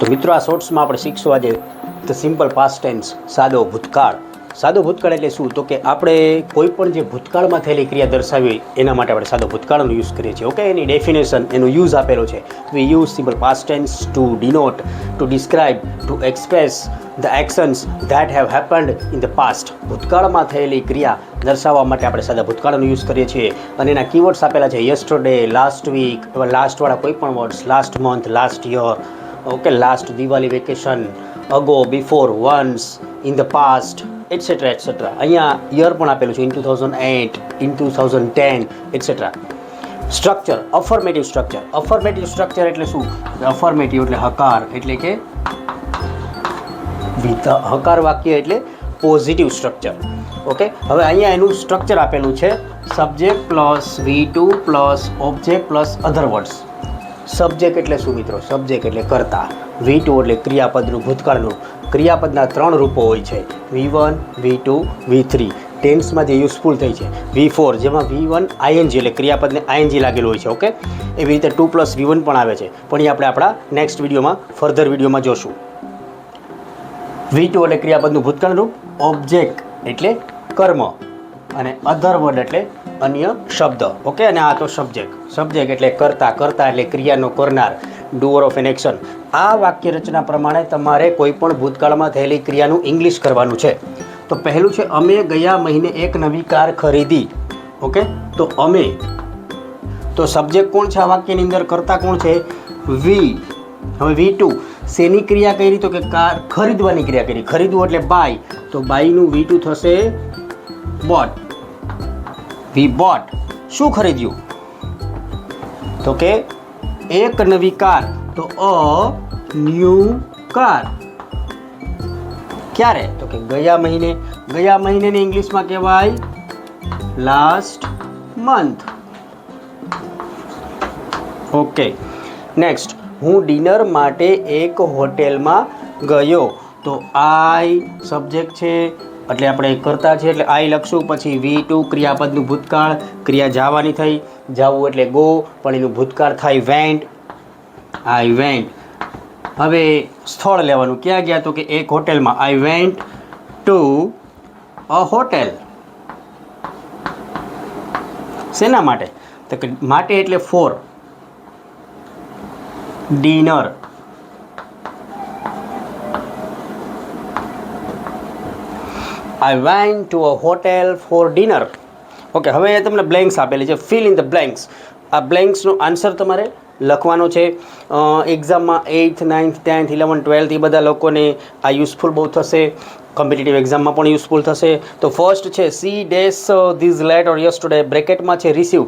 તો મિત્રો આ શોર્ટ્સમાં આપણે શીખશું આજે ધ સિમ્પલ પાસ્ટ ટેન્સ, સાદો ભૂતકાળ. સાદો ભૂતકાળ એટલે શું? તો કે આપણે કોઈ પણ જે ભૂતકાળમાં થયેલી ક્રિયા દર્શાવી એના માટે આપણે સાદો ભૂતકાળનો યુઝ કરીએ છીએ ઓકે એની ડેફિનેશન એનો યુઝ આપેલો છે. We use simple past tense to denote to describe to express the actions that have happened in the past ભૂતકાળમાં થયેલી ક્રિયા દર્શાવવા માટે આપણે સાદા ભૂતકાળનો યુઝ કરીએ છીએ. અને એના કીવર્ડ્સ આપેલા છે યસ્ટરડે લાસ્ટ વીક એવા લાસ્ટવાળા કોઈ પણ words last month last year okay last Diwali vacation ago before once in the past etcetera etcetera અહીંયા યર પણ આપેલું છે in two thousand eight in two thousand ten etcetera structure affirmative structure affirmative structure એટલે શું affirmative એટલે હકાર એટલે કે હકાર વાક્ય એટલે પોઝિટિવ સ્ટ્રક્ચર ઓકે હવે અહીંયા એનું સ્ટ્રક્ચર આપેલું છે subject plus V two plus object plus other words subject એટલે શું મિત્રો? સબ્જેક્ટ એટલે કરતા. વી ટુ એટલે ક્રિયાપદનું ભૂતકાળનું. ક્રિયાપદના ત્રણ રૂપો હોય છે. V one V two V three ટેન્સમાં જે યુઝફુલ થઈ છે. વી ફોર જેમાં વી વન આઈએનજી એટલે ક્રિયાપદને આઈએનજી લાગેલું હોય છે ઓકે એવી રીતે ટુ પ્લસ વી વન પણ આવે છે. પણ એ આપણે આપણા નેક્સ્ટ વિડીયોમાં ફર્ધર વિડીયોમાં જોશું. વી ટુ એટલે ક્રિયાપદનું ભૂતકાળ રૂપ ઓબ્જેક્ટ એટલે કર્મ. અને અધર વર્ડ એટલે અન્ય શબ્દ. ઓકે અને આ તો સબ્જેક્ટ સબ્જેક્ટ એટલે કરતા કરતા એટલે ક્રિયાનો કરનાર ડુઅર ઓફ એન એક્શન આ વાક્ય રચના પ્રમાણે તમારે કોઈ પણ ભૂતકાળમાં થયેલી ક્રિયાનું ઇંગ્લિશ કરવાનું છે. તો પહેલું છે, અમે ગયા મહિને એક નવી કાર ખરીદી. ઓકે તો અમે, તો સબ્જેક્ટ કોણ છે આ વાક્યની અંદર? કરતા કોણ છે? વી હવે વી ટુ શેની ક્રિયા કરી? તો કે કાર ખરીદવાની ક્રિયા કરી. ખરીદવું એટલે બાય તો બાયનું વી ટુ થશે બોટ વી બોટ શું ખરીદ્યું? તો કે, એક નવી કાર. તો અ, ન્યૂ કાર. ક્યારે? તો કે ગયા મહિને. ગયા મહિનેને ઇંગ્લિશમાં કહેવાય લાસ્ટ મંથ ઓકે નેક્સ્ટ હું ડિનર માટે એક હોટેલમાં ગયો. તો આઈ સબ્જેક્ટ છે એટલે આપણે કરતા છીએ એટલે આઈ લખશું, પછી વી ટુ ક્રિયાપદનું ભૂતકાળ, ક્રિયા જવાની થઈ, જવું એટલે ગો, પણ એનું ભૂતકાળ થાય વેન્ટ. I went. હવે સ્થળ લેવાનું. ક્યાં ગયા તો કે એક હોટેલમાં? I went to a hotel. શેના માટે? તો કે માટે એટલે for. Dinner. I went to a hotel for dinner okay હવે તમને બ્લેન્ક્સ આપેલી છે. ફિલ ઇન ધ બ્લેન્ક્સ આ બ્લેન્ક્સનો આન્સર તમારે લખવાનો છે. એક્ઝામમાં eighth ninth tenth eleventh twelfth એ બધા લોકોને આ યુઝફુલ બહુ થશે. કોમ્પિટિટિવ એક્ઝામમાં પણ યુઝફુલ થશે. તો ફર્સ્ટ છે she dash this letter yesterday બ્રેકેટમાં છે રિસીવ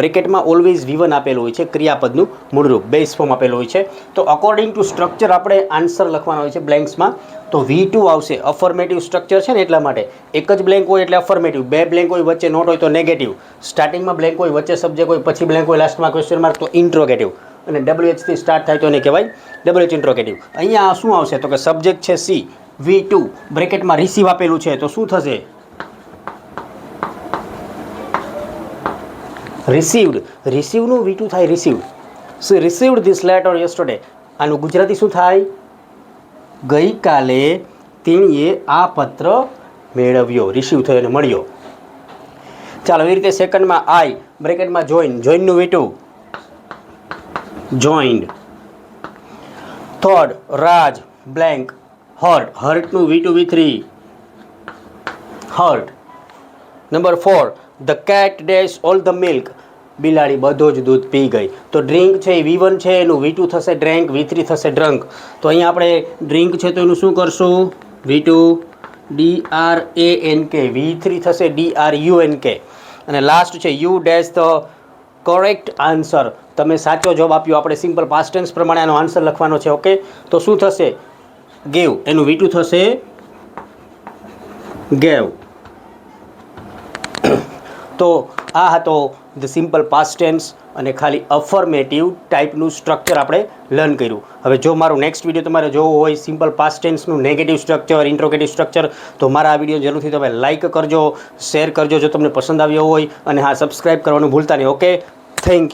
બ્રેકેટમાં ઓલવેઝ વિવન આપેલું હોય છે, ક્રિયાપદનું મૂળરૂપ. બેઝ ફોર્મ આપેલું હોય છે. તો અકોર્ડિંગ ટુ સ્ટ્રક્ચર આપણે આન્સર લખવાનો હોય છે બ્લેન્ક્સમાં તો વી ટુ આવશે. અફર્મેટિવ સ્ટ્રક્ચર છે ને એટલા માટે. એક જ બ્લેન્ક હોય એટલે અફર્મેટિવ બે બ્લેન્ક હોય વચ્ચે નોટ હોય તો નેગેટિવ સ્ટાર્ટિંગમાં બ્લેન્ક હોય વચ્ચે સબ્જેક્ટ હોય, પછી બ્લેન્ક હોય લાસ્ટમાં ક્વેશ્ચન માર્ક તો ઇન્ટ્રોગેટિવ અને ડબલ્યુ એચથી સ્ટાર્ટ થાય તો એને કહેવાય ડબલ્યુ એચ ઇન્ટ્રોગેટિવ અહીંયા શું આવશે? તો કે સબ્જેક્ટ છે સી વી ટુ બ્રેકેટમાં રિસીવ આપેલું છે, તો શું થશે? રિસીવડ રિસીવનું વી ટુ થાય received so received this letter yesterday આનું ગુજરાતી શું થાય? ગઈકાલે તેણીએ આ પત્ર મેળવ્યો રિસીવ થયો અને મળ્યો. ચાલો, એ રીતે સેકન્ડમાં આઈ બ્રેકેટમાં join જોઈનનું V two joined third Raj blank hurt હર્ટનું V two V three hurt number four the cat dash all the milk બિલાડી બધો જ દૂધ પી ગઈ. તો ડ્રિંક છે એ વી વન છે, એનું વી ટુ થશે ડ્રેન્ક વી થ્રી થશે ડ્રંક તો અહીંયા આપણે ડ્રિંક છે તો એનું શું કરશું? V two D R A N K V three થશે D R U N K અને લાસ્ટ છે you dash the correct answer તમે સાચો જવાબ આપ્યો. આપણે સિમ્પલ પાસ્ટ ટેન્સ પ્રમાણે આનો આન્સર લખવાનો છે ઓકે તો શું થશે? ગેવ. એનું વીટું થશે ગેવ. તો આ હતો ધ સિમ્પલ પાસ્ટ ટેન્સ અને ખાલી અફર્મેટિવ ટાઈપનું સ્ટ્રક્ચર આપણે લર્ન કર્યું. હવે જો મારું નેક્સ્ટ વીડિયો તમારે જોવો હોય સિમ્પલ પાસ્ટ ટેન્સનું નેગેટિવ સ્ટ્રક્ચર ઇન્ટ્રોગેટિવ સ્ટ્રક્ચર તો મારા આ વીડિયો જરૂરથી તમે લાઇક કરજો શેર કરજો જો તમને પસંદ આવ્યો હોય અને હા સબસ્ક્રાઈબ કરવાનું ભૂલતા નહીં ઓકે થેન્ક યુ